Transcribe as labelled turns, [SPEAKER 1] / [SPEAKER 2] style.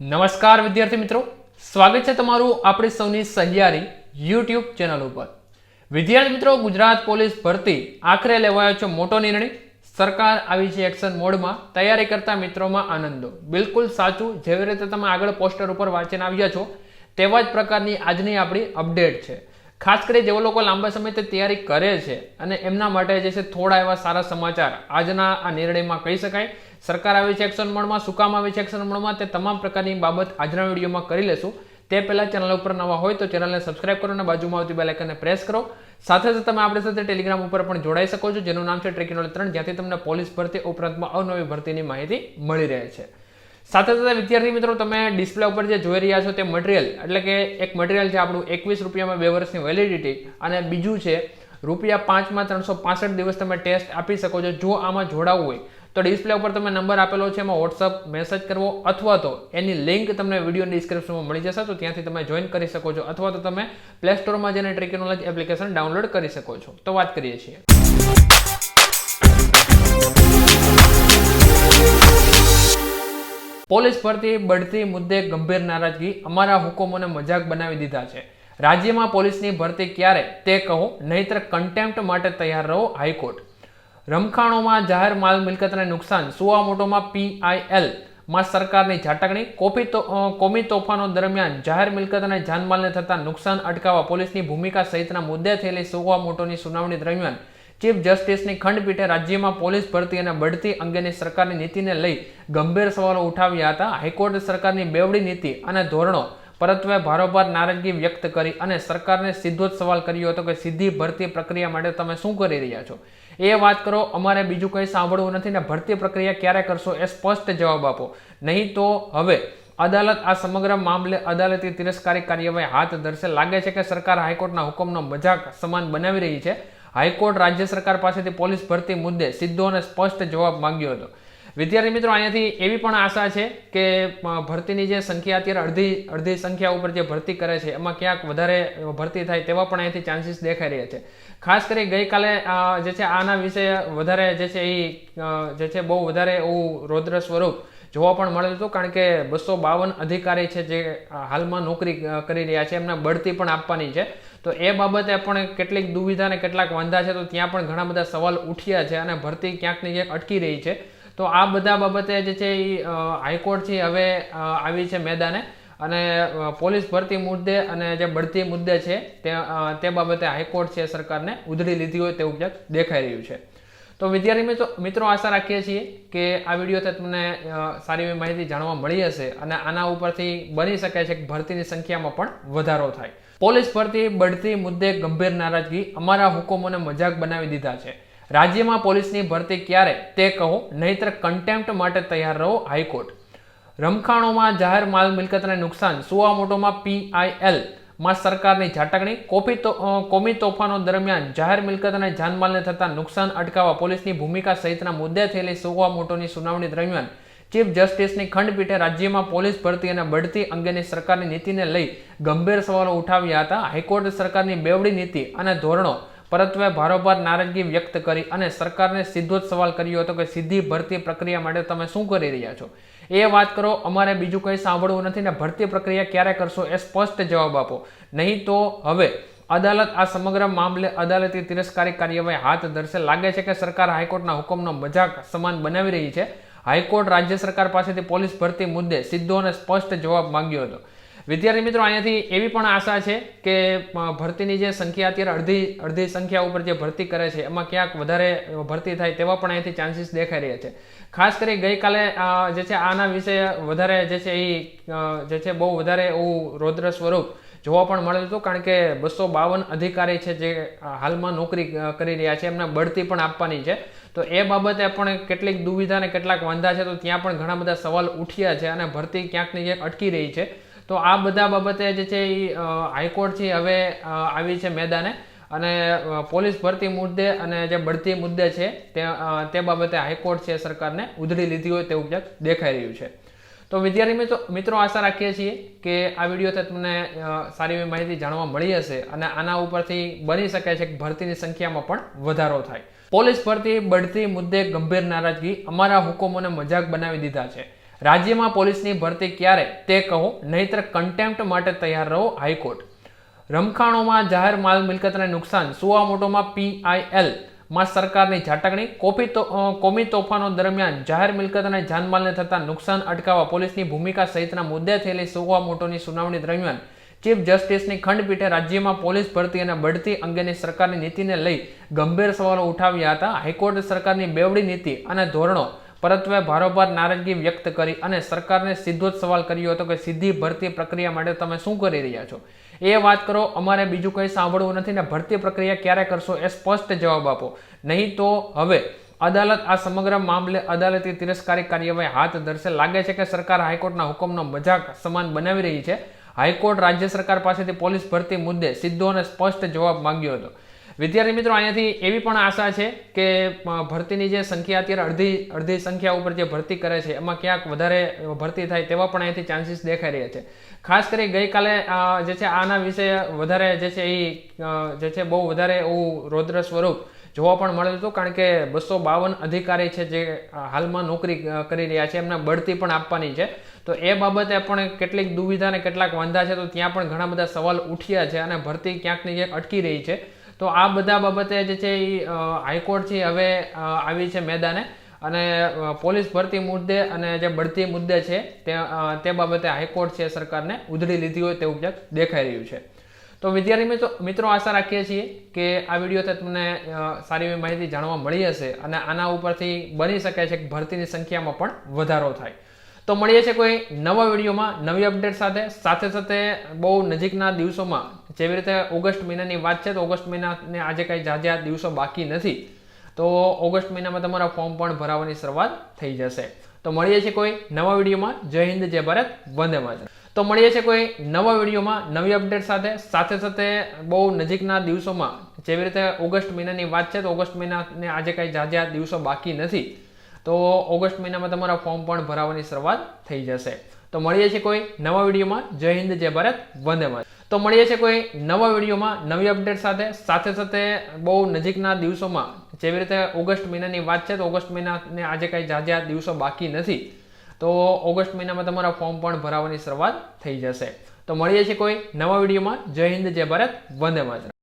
[SPEAKER 1] નમસ્કાર વિદ્યાર્થી મિત્રો. સ્વાગત છે તમારું આપણી સૌની સહિયારી યુટ્યુબ ચેનલ ઉપર. વિદ્યાર્થી મિત્રો, ગુજરાત પોલીસ ભરતી આખરે લેવાયો છે મોટો નિર્ણય. સરકાર આવી છે એક્શન મોડમાં. તૈયારી કરતા મિત્રોમાં આનંદો. બિલકુલ સાચું. જેવી રીતે તમે આગળ પોસ્ટર ઉપર વાંચીને આવ્યા છો, તેવા જ પ્રકારની આજની આપણી અપડેટ છે. ખાસ કરી જે લોકો લાંબા સમયથી તૈયારી કરે છે અને એમના માટે જે છે થોડા એવા સારા સમાચાર આજના આ નિર્ણયમાં કહી શકાય. સરકાર આવી છે એક્શન મોડમાં, શું આવી છે એક્શન મોડમાં તે તમામ પ્રકારની બાબત આજના વિડીયોમાં કરી લેશું. તે પહેલાં ચેનલ ઉપર નવા હોય તો ચેનલને સબસ્ક્રાઇબ કરો અને બાજુમાં આવતી બેલાઇકનને પ્રેસ કરો. સાથે સાથે તમે આપણી સાથે ટેલિગ્રામ ઉપર પણ જોડાઈ શકો છો, જેનું નામ છે ટ્રેકિંગ ત્રણ, જ્યાંથી તમને પોલીસ ભરતી ઉપરાંતમાં અવનવી ભરતીની માહિતી મળી રહે છે. સાથે સાથે વિદ્યાર્થી મિત્રો, તમે ડિસ્પ્લે ઉપર જે જોઈ રહ્યા છો તે મટીરિયલ એટલે કે એક મટીરિયલ છે આપણું એકવીસ રૂપિયામાં બે વર્ષની વેલિડિટી અને બીજું છે, રૂપિયા પાંચમાં ત્રણસો પાસઠ દિવસ તમે ટેસ્ટ આપી શકો છો, જો આમાં જોડાવવું હોય. તો ડિસ્પ્લે ઉપર તમે નંબર આપેલો છે, એમાં વોટ્સઅપ મેસેજ કરવો, અથવા તો એની લિંક તમને વીડિયો ડિસ્ક્રિપ્શનમાં મળી જશે, તો ત્યાંથી તમે જોઈન કરી શકો છો, અથવા તો તમે પ્લે સ્ટોરમાં જઈને ટેકનોલોજી એપ્લિકેશન ડાઉનલોડ કરી શકો છો. તો વાત કરીએ છીએ. પોલીસ ભરતી બઢતી મુદ્દે ગંભીર નારાજગી અમારા હુકમોને મજાક બનાવી દીધા છે. રાજ્યમાં પોલીસની ભરતી ક્યારે તે કહો, નહીતર કન્ટેમ્પ્ટ માટે તૈયાર રહો હાઈકોર્ટ. રમખાણોમાં જાહેર માલ મિલકતને નુકસાન, સુવામોટોમાં પીઆઈએલમાં સરકારની ઝાટકણી, કોપી કોમી તોફાનો દરમિયાન જાહેર મિલકત અને જાનમાલને થતા નુકસાન અટકાવવા પોલીસની ભૂમિકા સહિતના મુદ્દે થયેલી સુવા મોટોની સુનાવણી દરમિયાન ચીફ જસ્ટિસની ખંડપીઠે રાજ્યમાં પોલીસ ભરતી અને બઢતી અંગેની સરકારની નીતિને લઈ ગંભીર સવાલો ઉઠાવ્યા હતા. હાઈકોર્ટે સરકારની બેવડી નીતિ અને ધોરણો પરત્વે ભારોભાર નારાજગી વ્યક્ત કરી અને સરકારને સીધો જ સવાલ કર્યો હતો કે સીધી ભરતી પ્રક્રિયા માટે તમે શું કરી રહ્યા છો? એ વાત કરો, અમારે બીજું કંઈ સાંભળવું નથી ને ભરતી પ્રક્રિયા ક્યારે કરશો એ સ્પષ્ટ જવાબ આપો. નહીં તો હવે અદાલત આ સમગ્ર મામલે અદાલતી તિરસ્કારી કાર્યવાહી હાથ ધરશે. લાગે છે કે સરકાર હાઈકોર્ટના હુકમનો મજાક સમાન બનાવી રહી છે. હાઈકોર્ટ રાજ્ય સરકાર પાસેથી પોલીસ ભરતી મુદ્દે સીધો અને સ્પષ્ટ જવાબ માંગ્યો હતો. વિદ્યાર્થી મિત્રો, અહીંયાથી એવી પણ આશા છે કે ભરતીની જે સંખ્યા અત્યારે અડધી અડધી સંખ્યા ઉપર જે ભરતી કરે છે, એમાં ક્યાંક વધારે ભરતી થાય તેવા પણ અહીંયાથી ચાન્સીસ દેખાઈ રહ્યા છે. ખાસ કરી ગઈકાલે જે છે આના વિશે વધારે જે છે એ જે છે બહુ વધારે એવું રૌદ્ર સ્વરૂપ જોવા પણ મળેલું હતું કારણ કે બસો બાવન અધિકારી છે જે હાલમાં નોકરી કરી રહ્યા છે, એમને બઢતી પણ આપવાની છે. તો એ બાબતે પણ કેટલીક દુવિધા અને કેટલાક વાંધા છે, તો ત્યાં પણ ઘણા બધા સવાલ ઉઠ્યા છે અને ભરતી ક્યાંકની ક્યાંક અટકી રહી છે. તો આ બધા બાબતે જે છે એ હાઈકોર્ટથી હવે આવી છે મેદાને. અને પોલીસ ભરતી મુદ્દે અને જે બઢતી મુદ્દે છે તે તે બાબતે હાઈકોર્ટ છે સરકારને ઉધડી લીધી હોય તેવું ક્યાંક દેખાઈ રહ્યું છે. તો વિદ્યાર્થી મિત્રો મિત્રો આશા રાખીએ છીએ કે આ વિડીયોથી તમને સારી એવી માહિતી જાણવા મળી હશે અને આના ઉપરથી બની શકે છે કે ભરતીની સંખ્યામાં પણ વધારો થાય. પોલીસ ભરતી બઢતી મુદ્દે ગંભીર નારાજગી અમારા હુકમોને મજાક બનાવી દીધા છે. રાજ્યમાં પોલીસની ભરતી ક્યારે તે કહો, નહીતર કન્ટેમ્પ્ટ માટે તૈયાર રહો હાઈકોર્ટ. રમખાણોમાં જાહેર માલ મિલકતને નુકસાન સુવા મોટોમાં પીઆઈએલ માં સરકારની ઝાટકણી કોપી કોમી તોફાનો દરમિયાન જાહેર મિલકત અને જાનમાલને થતા નુકસાન અટકાવવા પોલીસની ભૂમિકા સહિતના મુદ્દે થયેલી સુવા મોટોની સુનાવણી દરમિયાન ચીફ જસ્ટિસની ખંડપીઠે રાજ્યમાં પોલીસ ભરતી અને બઢતી અંગેની સરકારની નીતિને લઈ ગંભીર સવાલો ઉઠાવ્યા હતા. હાઈકોર્ટે સરકારની બેવડી નીતિ અને ધોરણો પરત્વે ભારોભાર નારાજગી વ્યક્ત કરી અને સરકારને સીધો જ સવાલ કર્યો હતો કે સીધી ભરતી પ્રક્રિયા માટે તમે શું કરી રહ્યા છો? એ વાત કરો, અમારે બીજું કંઈ સાંભળવું નથી ને ભરતી પ્રક્રિયા ક્યારે કરશો એ સ્પષ્ટ જવાબ આપો. નહીં તો હવે અદાલત આ સમગ્ર મામલે અદાલતી તિરસ્કારી કાર્યવાહી હાથ ધરશે. લાગે છે કે સરકાર હાઈકોર્ટના હુકમનો મજાક સમાન બનાવી રહી છે. હાઈકોર્ટ રાજ્ય સરકાર પાસેથી પોલીસ ભરતી મુદ્દે સીધો અને સ્પષ્ટ જવાબ માંગ્યો હતો. વિદ્યાર્થી મિત્રો, અહીંયાથી એવી પણ આશા છે કે ભરતીની જે સંખ્યા અત્યારે અડધી અડધી સંખ્યા ઉપર જે ભરતી કરે છે, એમાં ક્યાંક વધારે ભરતી થાય તેવા પણ અહીંયાથી ચાન્સીસ દેખાઈ રહ્યા છે. ખાસ કરી ગઈકાલે જે છે આના વિશે વધારે જે છે એ જે છે બહુ વધારે એવું રૌદ્ર સ્વરૂપ જોવા પણ મળેલું હતું, કારણ કે બસો બાવન અધિકારી છે જે હાલમાં નોકરી કરી રહ્યા છે, એમને બઢતી પણ આપવાની છે. તો એ બાબતે પણ કેટલીક દુવિધા અને કેટલાક વાંધા છે, તો ત્યાં પણ ઘણા બધા સવાલ ઉઠ્યા છે અને ભરતી ક્યાંક ને ક્યાંક અટકી રહી છે તો આ બધા બાબતે જે છે એ હાઈકોર્ટ છે હવે આવી છે મેદાને. અને પોલીસ ભરતી મુદ્દે અને જે બઢતી મુદ્દે છે તે તે બાબતે હાઈકોર્ટ છે સરકારને ઉધડી લીધી હોય તેવું ક્યાંક દેખાઈ રહ્યું છે. તો વિદ્યાર્થી મિત્રો મિત્રો આશા રાખીએ છીએ કે આ વિડીયોથી તમને સારી એવી માહિતી જાણવા મળી હશે અને આના ઉપરથી બની શકે છે કે ભરતીની સંખ્યામાં પણ વધારો થાય. પોલીસ ભરતી બઢતી મુદ્દે ગંભીર નારાજગી અમારા હુકમોને મજાક બનાવી દીધા છે. રાજ્યમાં પોલીસની ભરતી ક્યારે તે કહો, નહીતર કન્ટેમ્પ્ટ માટે તૈયાર રહો હાઈકોર્ટ. રમખાણોમાં જાહેર માલ મિલકતને નુકસાન સુવા મોટોમાં પીઆઈએલમાં સરકારની ઝાટકણી, કોપી કોમી તોફાનો દરમિયાન જાહેર મિલકત અને જાનમાલને થતા નુકસાન અટકાવવા પોલીસની ભૂમિકા સહિતના મુદ્દે થયેલી સુવામોટોની સુનાવણી દરમિયાન ચીફ જસ્ટિસની ખંડપીઠે રાજ્યમાં પોલીસ ભરતી અને બઢતી અંગેની સરકારની નીતિને લઈ ગંભીર સવાલો ઉઠાવ્યા હતા. હાઈકોર્ટે સરકારની બેવડી નીતિ અને ધોરણો પરત્વે ભારોભાર નારાજગી વ્યક્ત કરી અને સરકારને સીધો જ સવાલ કર્યો હતો કે સીધી ભરતી પ્રક્રિયા માટે તમે શું કરી રહ્યા છો? એ વાત કરો, અમારે બીજું કંઈ સાંભળવું નથી ને ભરતી પ્રક્રિયા ક્યારે કરશો એ સ્પષ્ટ જવાબ આપો. નહીં તો હવે અદાલત આ સમગ્ર મામલે અદાલતી તિરસ્કારી કાર્યવાહી હાથ ધરશે. લાગે છે કે સરકાર હાઈકોર્ટના હુકમનો મજાક સમાન બનાવી રહી છે. હાઈકોર્ટ રાજ્ય સરકાર પાસેથી પોલીસ ભરતી મુદ્દે સીધો અને સ્પષ્ટ જવાબ માંગ્યો હતો. વિદ્યાર્થી મિત્રો, અહીંયાથી એવી પણ આશા છે કે ભરતીની જે સંખ્યા અત્યારે અડધી અડધી સંખ્યા ઉપર જે ભરતી કરે છે, એમાં ક્યાંક વધારે ભરતી થાય તેવા પણ અહીંયાથી ચાન્સીસ દેખાઈ રહ્યા છે. ખાસ કરી ગઈકાલે જે છે આના વિશે વધારે જે છે એ જે છે બહુ વધારે એવું રૌદ્ર સ્વરૂપ જોવા પણ મળેલું હતું, કારણ કે બસો બાવન અધિકારી છે જે હાલમાં નોકરી કરી રહ્યા છે, એમને બઢતી પણ આપવાની છે. તો એ બાબતે પણ કેટલીક દુવિધા અને કેટલાક વાંધા છે, તો ત્યાં પણ ઘણા બધા સવાલ ઉઠ્યા છે અને ભરતી ક્યાંકની ક્યાંક અટકી રહી છે. તો આ બધા બાબતે જે છે એ હાઈકોર્ટ છે હવે આવી છે મેદાને. અને પોલીસ ભરતી મુદ્દે અને જે બઢતી મુદ્દે છે તે તે બાબતે હાઈકોર્ટ છે સરકારને ઉધડી લીધી હોય તેવું ક્યાંક દેખાઈ રહ્યું છે. તો વિદ્યાર્થી મિત્રો મિત્રો આશા રાખીએ છીએ કે આ વિડીયોથી તમને સારી એવી માહિતી જાણવા મળી હશે અને આના ઉપરથી બની શકે છે કે ભરતીની સંખ્યામાં પણ વધારો થાય. તો મળીએ છીએ કોઈ નવા વિડીયોમાં નવી અપડેટ સાથે. સાથે સાથે બહુ નજીકના દિવસોમાં જેવી રીતે ઓગસ્ટ મહિનાની વાત છે, તો ઓગસ્ટ મહિનાને આજે કાંઈ ઝાઝા દિવસો બાકી નથી. તો ઓગસ્ટ મહિનામાં તમારા ફોર્મ પણ ભરાવાની શરૂઆત થઈ જશે. તો મળીએ છીએ કોઈ નવા વિડીયોમાં. જય હિન્દ, જય ભારત, વંદે માતરમ. તો મળીએ છીએ કોઈ નવા વિડીયોમાં, નવી અપડેટ સાથે. સાથે સાથે બહુ નજીકના દિવસોમાં, જેવી રીતે ઓગસ્ટ મહિનાની વાત છે, તો ઓગસ્ટ મહિનાને આજે કાંઈ ઝાઝા દિવસો બાકી નથી. તો ઓગસ્ટ મહિનામાં તમારા ફોર્મ પણ ભરાવાની શરૂઆત થઈ જશે. તો મળીએ છીએ કોઈ નવા વિડીયોમાં. જય હિન્દ, જય ભારત, વંદે માતરમ. તો મળીએ છીએ કોઈ નવા વિડીયોમાં, નવી અપડેટ સાથે. સાથે સાથે બહુ નજીકના દિવસોમાં, જેવી રીતે ઓગસ્ટ મહિનાની વાત છે, તો ઓગસ્ટ મહિનાને આજે કાંઈ ઝાઝા દિવસો બાકી નથી. તો ઓગસ્ટ મહિનામાં તમારા ફોર્મ પણ ભરાવાની શરૂઆત થઈ જશે. તો મળીએ છીએ કોઈ નવા વિડીયોમાં. જય હિન્દ, જય ભારત. વંદે માતરમ.